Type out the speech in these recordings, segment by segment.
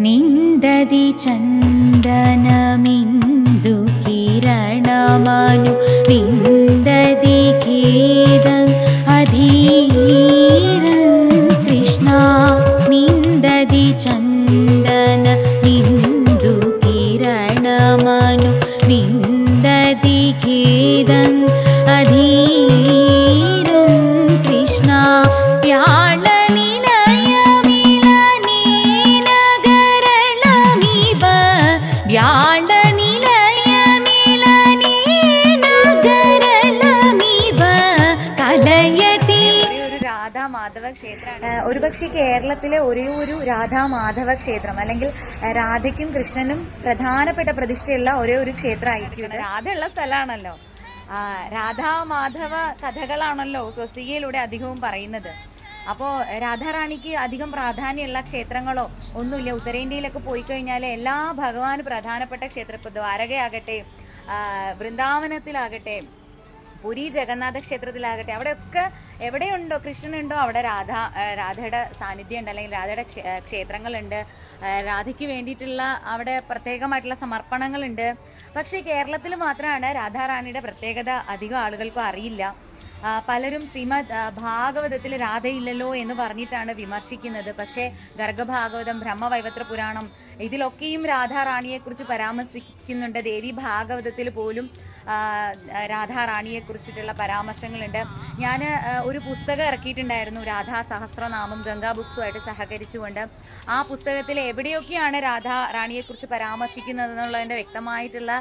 നിന്ദതി ചന്ദനമിന്ദു കിരണമനു. നിന്ദതി ഖേദം മാധവ ക്ഷേത്രമാണ് ഒരുപക്ഷെ കേരളത്തിലെ ഒരേ ഒരു രാധാ മാധവ ക്ഷേത്രം അല്ലെങ്കിൽ രാധയ്ക്കും കൃഷ്ണനും പ്രധാനപ്പെട്ട പ്രതിഷ്ഠയുള്ള ഒരേ ഒരു ക്ഷേത്രമായിരിക്കും. രാധയുള്ള സ്ഥലമാണല്ലോ. രാധാ മാധവ കഥകളാണല്ലോ സ്വസ്തികയിലൂടെ അധികവും പറയുന്നത്. അപ്പോ രാധാറാണിക്ക് അധികം പ്രാധാന്യമുള്ള ക്ഷേത്രങ്ങളോ ഒന്നുമില്ല. ഉത്തരേന്ത്യയിലൊക്കെ പോയി കഴിഞ്ഞാൽ എല്ലാ ഭഗവാന് പ്രധാനപ്പെട്ട ക്ഷേത്രം ഇപ്പൊ ദ്വാരകയാകട്ടെ വൃന്ദാവനത്തിലാകട്ടെ പുരി ജഗന്നാഥ ക്ഷേത്രത്തിലാകട്ടെ. അവിടെയൊക്കെ എവിടെയുണ്ടോ? കൃഷ്ണനുണ്ടോ? അവിടെ രാധ രാധയുടെ സാന്നിധ്യം ഉണ്ട് അല്ലെങ്കിൽ രാധയുടെ ക്ഷേത്രങ്ങളുണ്ട്. രാധയ്ക്ക് വേണ്ടിയിട്ടുള്ള അവിടെ പ്രത്യേകമായിട്ടുള്ള സമർപ്പണങ്ങളുണ്ട്. പക്ഷേ കേരളത്തിൽ മാത്രമാണ് രാധാറാണിയുടെ പ്രത്യേകത അധികം ആളുകൾക്കും അറിയില്ല. പലരും ശ്രീമദ് ഭാഗവതത്തിൽ രാധയില്ലല്ലോ എന്ന് പറഞ്ഞിട്ടാണ് വിമർശിക്കുന്നത്. പക്ഷേ ഗർഗഭാഗവതം ബ്രഹ്മവൈവത്ര പുരാണം ഇതിലൊക്കെയും രാധാറാണിയെക്കുറിച്ച് പരാമർശിക്കുന്നുണ്ട്. ദേവി ഭാഗവതത്തിൽ പോലും ആ, രാധാറാണിയെ കുറിച്ചിട്ടുള്ള പരാമർശങ്ങളുണ്ട് ഞാൻ ഒരു പുസ്തകം ഇറക്കിയിട്ടുണ്ടായിരുന്നു രാധാ സഹസ്രനാമം ഗംഗാ ബുക്സുമായിട്ട് സഹകരിച്ചുകൊണ്ട്. ആ പുസ്തകത്തിൽ എവിടെയൊക്കെയാണ് രാധാ റാണിയെ കുറിച്ച് പരാമർശിക്കുന്നത് എന്നുള്ളതിന്റെ വ്യക്തമായിട്ടുള്ള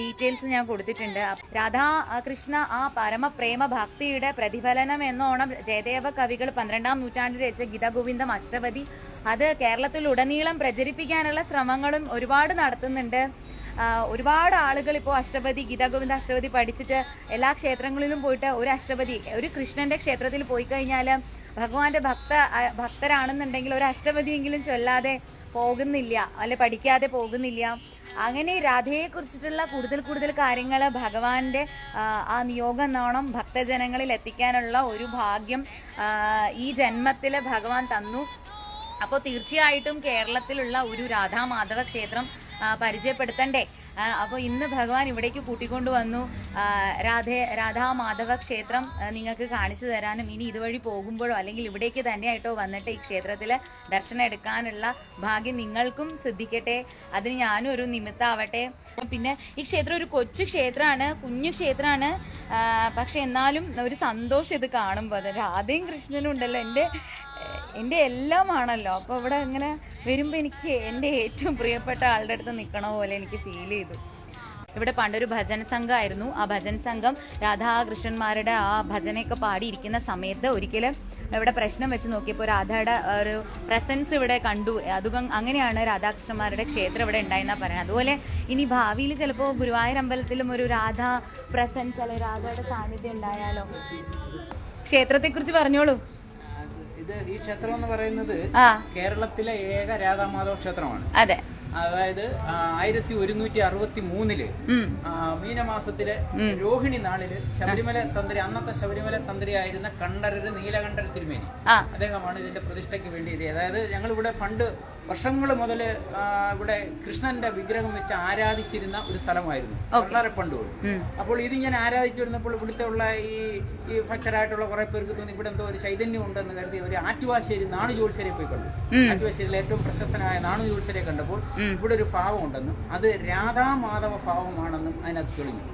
ഡീറ്റെയിൽസ് ഞാൻ കൊടുത്തിട്ടുണ്ട്. രാധാ കൃഷ്ണ ആ പരമപ്രേമ ഭക്തിയുടെ പ്രതിഫലനം എന്നോണം ജയദേവ കവികൾ പന്ത്രണ്ടാം നൂറ്റാണ്ടിൽ രചിച്ച ഗീതഗോവിന്ദം അഷ്ടപതി. അത് കേരളത്തിൽ ഉടനീളം പ്രചരിപ്പിക്കാനുള്ള ശ്രമങ്ങളും ഒരുപാട് നടത്തുന്നുണ്ട്. ഒരുപാട് ആളുകൾ ഇപ്പോൾ അഷ്ടപതി ഗീതാഗോവിന്ദ അഷ്ടപതി പഠിച്ചിട്ട് എല്ലാ ക്ഷേത്രങ്ങളിലും പോയിട്ട് ഒരു അഷ്ടപതി ഒരു കൃഷ്ണന്റെ ക്ഷേത്രത്തിൽ പോയി കഴിഞ്ഞാൽ ഭഗവാന്റെ ഭക്ത ഭക്തരാണെന്നുണ്ടെങ്കിൽ ഒരു അഷ്ടപതിയെങ്കിലും ചൊല്ലാതെ പോകുന്നില്ല അല്ലെ പഠിക്കാതെ പോകുന്നില്ല. അങ്ങനെ രാധയെ കുറിച്ചിട്ടുള്ള കൂടുതൽ കൂടുതൽ കാര്യങ്ങൾ ഭഗവാന്റെ ആ, നിയോഗം നോണം ഭക്തജനങ്ങളിൽ എത്തിക്കാനുള്ള ഒരു ഭാഗ്യം ഈ ജന്മത്തിൽ ഭഗവാൻ തന്നു. അപ്പോൾ തീർച്ചയായിട്ടും കേരളത്തിലുള്ള ഒരു രാധാ മാധവ ക്ഷേത്രം പരിചയപ്പെടുത്തണ്ടേ. അപ്പോൾ ഇന്ന് ഭഗവാൻ ഇവിടേക്ക് കൂട്ടിക്കൊണ്ടു വന്നു. രാധേ രാധാ മാധവ ക്ഷേത്രം നിങ്ങൾക്ക് കാണിച്ചു തരാനും ഇനി ഇതുവഴി പോകുമ്പോഴോ അല്ലെങ്കിൽ ഇവിടേക്ക് തന്നെയായിട്ടോ വന്നിട്ട് ഈ ക്ഷേത്രത്തിൽ ദർശനം എടുക്കാനുള്ള ഭാഗ്യം നിങ്ങൾക്കും സിദ്ധിക്കട്ടെ. അതിന് ഞാനും ഒരു നിമിത്താവട്ടെ. പിന്നെ ഈ ക്ഷേത്രം ഒരു കൊച്ചു ക്ഷേത്രമാണ് കുഞ്ഞു ക്ഷേത്രമാണ്. പക്ഷെ എന്നാലും ഒരു സന്തോഷം ഇത് കാണുമ്പോൾ രാധയും കൃഷ്ണനും ഉണ്ടല്ലോ എന്റെ എന്റെ എല്ലാമാണല്ലോ. അപ്പോൾ ഇവിടെ ഇങ്ങനെ വരുമ്പോൾ എനിക്ക് എന്റെ ഏറ്റവും പ്രിയപ്പെട്ട ആളുടെ അടുത്ത് നിൽക്കണ പോലെ എനിക്ക് ഫീൽ ചെയ്തു. ഇവിടെ പണ്ടൊരു ഭജന സംഘമായിരുന്നു. ആ ഭജന സംഘം രാധാകൃഷ്ണന്മാരുടെ ആ ഭജനയൊക്കെ പാടിയിരിക്കുന്ന സമയത്ത് ഒരിക്കലും ഇവിടെ പ്രശ്നം വെച്ച് നോക്കിയപ്പോൾ രാധയുടെ ഒരു പ്രസൻസ് ഇവിടെ കണ്ടു. അതും അങ്ങനെയാണ് രാധാകൃഷ്ണന്മാരുടെ ക്ഷേത്രം ഇവിടെ ഉണ്ടായെന്നാ പറയുന്നത്. അതുപോലെ ഇനി ഭാവിയിൽ ചിലപ്പോൾ ഗുരുവായൂർ അമ്പലത്തിലും ഒരു രാധ പ്രസൻസ് അല്ലെങ്കിൽ രാധയുടെ സാന്നിധ്യം ഉണ്ടായാലോ? ക്ഷേത്രത്തെക്കുറിച്ച് പറഞ്ഞോളൂ. ഇത് ഈ ക്ഷേത്രം എന്ന് പറയുന്നത് കേരളത്തിലെ ഏക രാധാമാധവ ക്ഷേത്രമാണ്. അതെ. അതായത് ആയിരത്തി ഒരുന്നൂറ്റി അറുപത്തി മൂന്നിൽ മീനമാസത്തിലെ രോഹിണി നാളിൽ ശബരിമല തന്ത്രി അന്നത്തെ ശബരിമല തന്ത്രി തന്ത്രിയായിരുന്ന കണ്ഠരര് നീലകണ്ഠര തിരുമേനി. അദ്ദേഹമാണ് ഇതിന്റെ പ്രതിഷ്ഠയ്ക്ക് വേണ്ടി ഇത് അതായത് ഞങ്ങൾ ഇവിടെ പണ്ട് വർഷങ്ങൾ മുതൽ ഇവിടെ കൃഷ്ണന്റെ വിഗ്രഹം വെച്ച് ആരാധിച്ചിരുന്ന ഒരു സ്ഥലമായിരുന്നു. വളരെ പണ്ട് അപ്പോൾ ഇത് ഞാൻ ആരാധിച്ചു വരുന്നപ്പോൾ ഇവിടുത്തെ ഉള്ള ഈ ഈ ഭക്തരായിട്ടുള്ള കുറെ പേർക്ക് തോന്നി ഇവിടെ എന്തോ ഒരു ചൈതന്യം ഉണ്ടെന്ന് കരുതി ഒരു ആറ്റുവാശ്ശേരി നാണു ജോത്സ്യരെ പോയി കണ്ടു. ആറ്റുവാശ്ശേരിയിലെ ഏറ്റവും പ്രശസ്തനായ നാണു ജോത്സ്യരെ കണ്ടപ്പോൾ. ഇവിടെ ഒരു ഭാവം ഉണ്ടെന്നും അത് രാധാമാധവ ഭാവമാണെന്നും അതിനകത്ത് തെളിഞ്ഞു.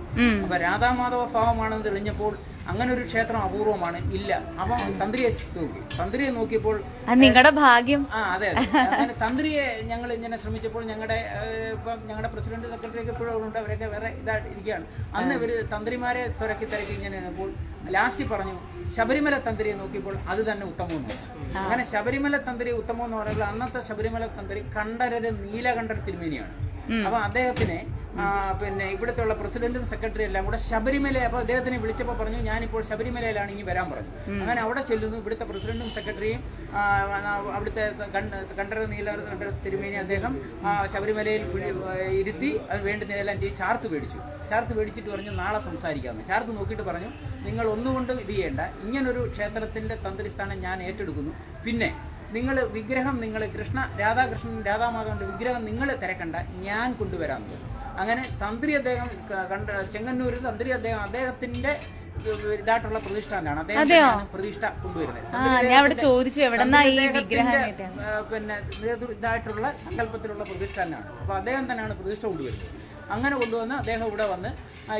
അപ്പൊ രാധാമാധവ ഭാവമാണെന്ന് തെളിഞ്ഞപ്പോൾ അങ്ങനെ ഒരു ക്ഷേത്രം അപൂർവമാണ്. ഇല്ല. അവ തന്ത്രിയെ നോക്കി. തന്ത്രിയെ നോക്കിയപ്പോൾ നിങ്ങളുടെ ഭാഗ്യം. ആ അതെ അതെ. അങ്ങനെ തന്ത്രിയെ ഞങ്ങൾ ഇങ്ങനെ ശ്രമിച്ചപ്പോൾ ഞങ്ങളുടെ ഇപ്പം ഞങ്ങളുടെ പ്രസിഡന്റ് സെക്രട്ടറി ഒക്കെ ഇപ്പോഴും ഉണ്ട് അവരൊക്കെ വേറെ ഇതായിട്ട് ഇരിക്കുകയാണ്. അന്ന് ഇവർ തന്ത്രിമാരെ തുരക്കി തിരക്കി ഇങ്ങനെ നിന്നപ്പോൾ ലാസ്റ്റ് പറഞ്ഞു ശബരിമല തന്ത്രിയെ നോക്കിയപ്പോൾ അത് തന്നെ ഉത്തമം അങ്ങനെ ശബരിമല തന്ത്രി ഉത്തമം എന്ന് പറയുമ്പോൾ അന്നത്തെ ശബരിമല തന്ത്രി കണ്ഠരര് നീലകണ്ഠൻ തിരുമേനിയാണ്. അപ്പൊ അദ്ദേഹത്തിനെ പിന്നെ ഇവിടുത്തെ ഉള്ള പ്രസിഡന്റും സെക്രട്ടറി എല്ലാം കൂടെ ശബരിമല അപ്പൊ അദ്ദേഹത്തിനെ വിളിച്ചപ്പോൾ പറഞ്ഞു ഞാനിപ്പോൾ ശബരിമലയിലാണ് ഇനി വരാൻ പറഞ്ഞു അങ്ങനെ അവിടെ ചെല്ലുന്നു. ഇവിടുത്തെ പ്രസിഡന്റും സെക്രട്ടറിയും അവിടുത്തെ കണ്ടര നീല കണ്ടര തിരുമേനി അദ്ദേഹം ശബരിമലയിൽ ഇരുത്തി അത് വേണ്ടുന്നതിനെല്ലാം ചെയ്ത് ചാർത്ത് മേടിച്ചു. ചാർത്ത് മേടിച്ചിട്ട് പറഞ്ഞു നാളെ സംസാരിക്കാമെന്ന്. ചാർത്ത് നോക്കിയിട്ട് പറഞ്ഞു നിങ്ങൾ ഒന്നുകൊണ്ടും ഇത് ചെയ്യേണ്ട. ഇങ്ങനൊരു ക്ഷേത്രത്തിന്റെ തന്ത്രിസ്ഥാനം ഞാൻ ഏറ്റെടുക്കുന്നു. പിന്നെ നിങ്ങൾ വിഗ്രഹം നിങ്ങൾ കൃഷ്ണ രാധാകൃഷ്ണൻ രാധാമാധവന്റെ വിഗ്രഹം നിങ്ങൾ തിരക്കണ്ട. ഞാൻ കൊണ്ടുവരാൻ അങ്ങനെ തന്ത്രി അദ്ദേഹം കണ്ട ചെങ്ങന്നൂരിൽ തന്ത്രി അദ്ദേഹം അദ്ദേഹത്തിന്റെ ഇതായിട്ടുള്ള പ്രതിഷ്ഠാനാണ് അദ്ദേഹം പ്രതിഷ്ഠ കൊണ്ടുവരുന്നത്. ചോദിച്ചു പിന്നെ ഇതായിട്ടുള്ള സങ്കല്പത്തിലുള്ള പ്രതിഷ്ഠാനാണ് അപ്പൊ അദ്ദേഹം തന്നെയാണ് പ്രതിഷ്ഠ കൊണ്ടുവരുന്നത്. അങ്ങനെ കൊണ്ടുവന്ന് അദ്ദേഹം ഇവിടെ വന്ന്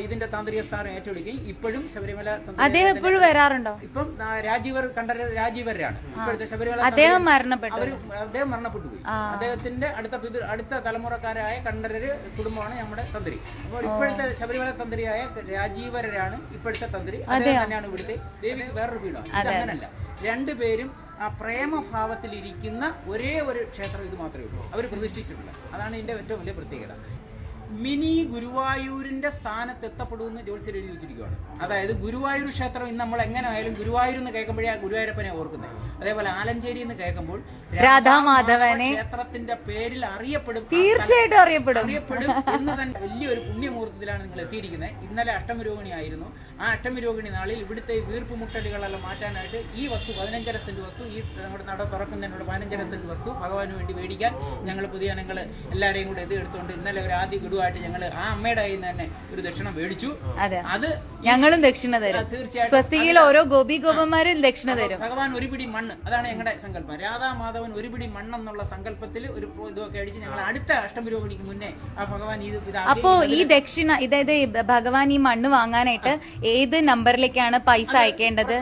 ഇതിന്റെ താന്ത്രിക സ്ഥാനം ഏറ്റെടുക്കുകയും ഇപ്പോഴും ശബരിമല അദ്ദേഹം എപ്പോഴും വരാറുണ്ടോ? ഇപ്പം രാജീവർ കണ്ട രാജീവരാണ്. ഇപ്പോഴത്തെ ശബരിമല അദ്ദേഹം മരണപ്പെട്ടു. അവർ അദ്ദേഹം മരണപ്പെട്ടു പോയി. അദ്ദേഹത്തിന്റെ അടുത്ത അടുത്ത തലമുറക്കാരായ കണ്ഠരര് കുടുംബമാണ് നമ്മുടെ തന്ത്രി. അപ്പോൾ ഇപ്പോഴത്തെ ശബരിമല തന്ത്രിയായ രാജീവരാണ് ഇപ്പോഴത്തെ തന്ത്രി. അദ്ദേഹം തന്നെയാണ് ഇവിടുത്തെ ദേവിക്ക് വേറൊരു വീടാണ്. അങ്ങനല്ല. രണ്ടുപേരും ആ പ്രേമഭാവത്തിലിരിക്കുന്ന ഒരേ ഒരു ക്ഷേത്രം ഇത് മാത്രമേ ഉള്ളൂ. അവർ പ്രതിഷ്ഠിച്ചിട്ടുള്ളത്. അതാണ് ഇതിന്റെ ഏറ്റവും വലിയ പ്രത്യേകത. മിനി ഗുരുവായൂരിന്റെ സ്ഥാനത്ത് എത്തപ്പെടുമെന്ന് ജോത്സ്യർ എഴുതി വെച്ചിരിക്കുകയാണ് അതായത് ഗുരുവായൂർ ക്ഷേത്രം ഇന്ന് നമ്മൾ എങ്ങനെ ആയാലും ഗുരുവായൂർ എന്ന് കേൾക്കുമ്പോഴേ ആ ഗുരുവായൂരപ്പനെ ഓർക്കുന്നത്. അതേപോലെ ആലഞ്ചേരി എന്ന് കേൾക്കുമ്പോൾ രാധാമാധവനെ ക്ഷേത്രത്തിന്റെ പേരിൽ അറിയപ്പെടും. തീർച്ചയായിട്ടും അറിയപ്പെടും. അറിയപ്പെടും എന്ന് തന്നെ വലിയൊരു പുണ്യമുഹൂർത്തത്തിലാണ് നിങ്ങൾ എത്തിയിരിക്കുന്നത്. ഇന്നലെ അഷ്ടമരോഹിണി ആയിരുന്നു ആ അഷ്ടമരോഹിണി നാളിൽ ഇവിടുത്തെ വീർപ്പുമുട്ടലുകളെല്ലാം മാറ്റാനായിട്ട് ഈ വസ്തു പതിനഞ്ചര സെന്റ് വസ്തു ഈ നമ്മുടെ നട തുറക്കുന്നതിനോട് പതിനഞ്ചര സെന്റ് വസ്തു ഭഗവാന് വേണ്ടി മേടിക്കാൻ ഞങ്ങൾ പൊതുജനങ്ങൾ എല്ലാവരെയും കൂടെ ഇത് എടുത്തുകൊണ്ട് ഇന്നലെ ഒരു ആദ്യ ഗഡുവായിട്ട് ഞങ്ങൾ ആ അമ്മയുടെ കയ്യിൽ നിന്ന് തന്നെ ഒരു ദക്ഷിണ മേടിച്ചു. അതെ. അത് ഞങ്ങളും ദക്ഷിണ തരും. തീർച്ചയായിട്ടും. സ്വസ്തികയിൽ ഓരോ ഗോപി ഗോപന്മാരും ദക്ഷിണ തരും. ഭഗവാൻ ഒരു പിടി മണ്ണ് അതാണ് ഞങ്ങളുടെ സങ്കല്പം. രാധാ മാധവൻ ഒരു പിടി മണ്ണെന്നുള്ള സങ്കല്പത്തിൽ ഒരു ഇതൊക്കെ അടിച്ച് ഞങ്ങൾ അടുത്ത അഷ്ടമരോഹിണിക്ക് മുന്നേ ആ ഭഗവാൻ ഇത് അപ്പോ ഈ ദക്ഷിണ ഇതായത് ഭഗവാൻ ഈ മണ്ണ് വാങ്ങാനായിട്ട് ഏത് നമ്പറിലേക്കാണ് പൈസ അയക്കേണ്ടത്?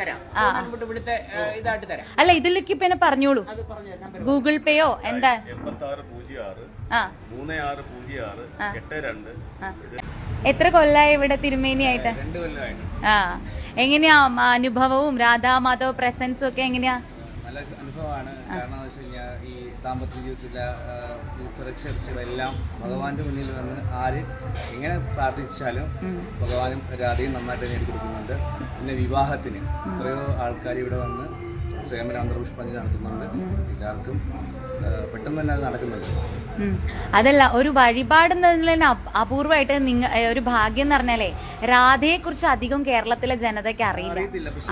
തരാം. ബഹുമാനപ്പെട്ട ഇവിടുത്തെ ഏ, ഇതായിട്ട് തരാം. അല്ല ഇതിലേക്ക് പിന്നെ പറഞ്ഞോളൂ. അത് പറഞ്ഞു നമ്പർ ഗൂഗിൾ പേയോ? എന്താ? എൺപത്തി ആറ് പൂജ്യം ആറ്. മൂന്ന് ആറ് പൂജ്യം എത്ര കൊല്ലായി ഇവിടെ തിരുമേനിയായിട്ട് ആ. എങ്ങനെയാ അനുഭവവും രാധാമാധവ പ്രസൻസും ഒക്കെ എങ്ങനെയാ? നല്ല അനുഭവമാണ്. കാരണം എന്ന് വെച്ച് കഴിഞ്ഞാൽ ഈ ദാമ്പത്യ ജീവിതത്തിലെ സുരക്ഷ എല്ലാം ഭഗവാന്റെ മുന്നിൽ നിന്ന് ആര് എങ്ങനെ പ്രാർത്ഥിച്ചാലും ഭഗവാനും രാധയും നന്നായിട്ട് നേടിക്കൊടുക്കുന്നുണ്ട് പിന്നെ വിവാഹത്തിന് എത്രയോ ആൾക്കാർ ഇവിടെ വന്ന് സ്വയംവരാന്തര പുഷ്പാഞ്ജലി നടത്തുന്നുണ്ട്. എല്ലാവർക്കും ആ, പെട്ടെന്ന് തന്നെ അത് നടക്കുന്നുണ്ട്. ഉം. അതല്ല ഒരു വഴിപാട് അപൂർവമായിട്ട് നിങ്ങ ഒരു ഭാഗ്യം എന്ന് പറഞ്ഞാലേ രാധയെ കുറിച്ച് അധികം കേരളത്തിലെ ജനതയ്ക്ക് അറിയില്ല.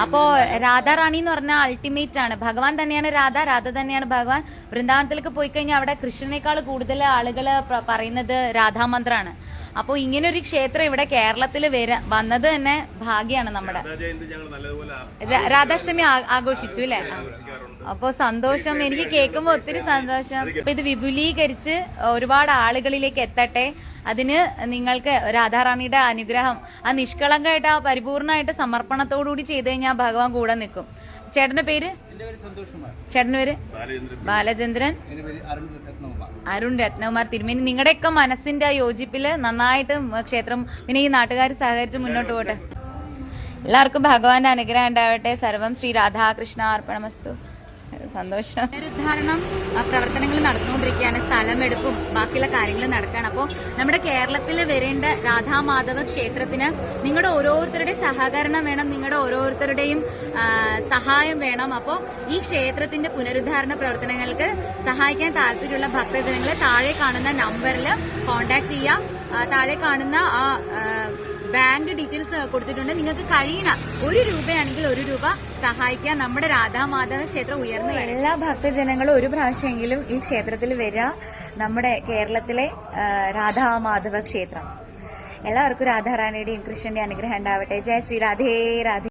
അപ്പോ രാധാറാണി എന്ന് പറഞ്ഞാൽ അൾട്ടിമേറ്റ് ആണ്. ഭഗവാൻ തന്നെയാണ് രാധ രാധ തന്നെയാണ് ഭഗവാൻ. വൃന്ദാവനത്തിലേക്ക് പോയി കഴിഞ്ഞാൽ അവിടെ കൃഷ്ണനേക്കാൾ കൂടുതൽ ആളുകൾ പറയുന്നത് രാധാമന്ത്രാണ്. അപ്പോൾ ഇങ്ങനെ ഒരു ക്ഷേത്രം ഇവിടെ കേരളത്തിൽ വര വന്നത് തന്നെ ഭാഗ്യാണ് നമ്മുടെ. രാധാഷ്ടമി ആഘോഷിച്ചു അല്ലേ? അപ്പൊ സന്തോഷം എനിക്ക് കേൾക്കുമ്പോ ഒത്തിരി സന്തോഷം. അപ്പൊ ഇത് വിപുലീകരിച്ച് ഒരുപാട് ആളുകളിലേക്ക് എത്തട്ടെ. അതിന് നിങ്ങൾക്ക് രാധാറാണിയുടെ അനുഗ്രഹം ആ നിഷ്കളങ്കമായിട്ട് ആ പരിപൂർണമായിട്ട് സമർപ്പണത്തോടുകൂടി ചെയ്തു കഴിഞ്ഞാൽ ഭഗവാൻ കൂടെ നിൽക്കും. ചേട്ടന്റെ പേര്? ചേട്ടന് പേര് ചേട്ടന്റെ ബാലചന്ദ്രൻ. ബാലചന്ദ്രൻ. അരുൺ രത്നകുമാർ. അരുൺ രത്നകുമാർ തിരുമേനി. നിങ്ങളുടെയൊക്കെ മനസ്സിന്റെ ആ യോജിപ്പിൽ നന്നായിട്ട് ക്ഷേത്രം പിന്നെ ഈ നാട്ടുകാർ സഹകരിച്ച് മുന്നോട്ട് പോട്ടെ. എല്ലാവർക്കും ഭഗവാന്റെ അനുഗ്രഹം ഉണ്ടാവട്ടെ. സർവം ശ്രീ രാധാകൃഷ്ണ അർപ്പണമസ്തു. സന്തോഷം. പുനരുദ്ധാരണം പ്രവർത്തനങ്ങൾ നടന്നുകൊണ്ടിരിക്കുകയാണ് സ്ഥലമെടുപ്പും ബാക്കിയുള്ള കാര്യങ്ങൾ നടക്കുകയാണ്. അപ്പോൾ നമ്മുടെ കേരളത്തിൽ വരേണ്ട രാധാമാധവ ക്ഷേത്രത്തിന് നിങ്ങളുടെ ഓരോരുത്തരുടെ സഹകരണം വേണം നിങ്ങളുടെ ഓരോരുത്തരുടെയും സഹായം വേണം. അപ്പോൾ ഈ ക്ഷേത്രത്തിന്റെ പുനരുദ്ധാരണ പ്രവർത്തനങ്ങൾക്ക് സഹായിക്കാൻ താല്പര്യമുള്ള ഭക്തജനങ്ങളെ താഴെ കാണുന്ന നമ്പറിൽ കോൺടാക്ട് ചെയ്യാം താഴെ കാണുന്ന ആ ആ, ബാങ്ക് ഡീറ്റെയിൽസ് കൊടുത്തിട്ടുണ്ട്. നിങ്ങൾക്ക് കഴിയണ ഒരു രൂപയാണെങ്കിൽ ഒരു രൂപ സഹായിക്കാൻ നമ്മുടെ രാധാമാധവ ക്ഷേത്രം ഉയർന്നു എല്ലാ ഭക്തജനങ്ങളും ഒരു പ്രാവശ്യമെങ്കിലും ഈ ക്ഷേത്രത്തിൽ വരിക. നമ്മുടെ കേരളത്തിലെ രാധാമാധവ ക്ഷേത്രം. എല്ലാവർക്കും രാധാറാണിയുടെയും കൃഷ്ണന്റെ അനുഗ്രഹം ഉണ്ടാവട്ടെ. ജയ ശ്രീ രാധേ രാധേ.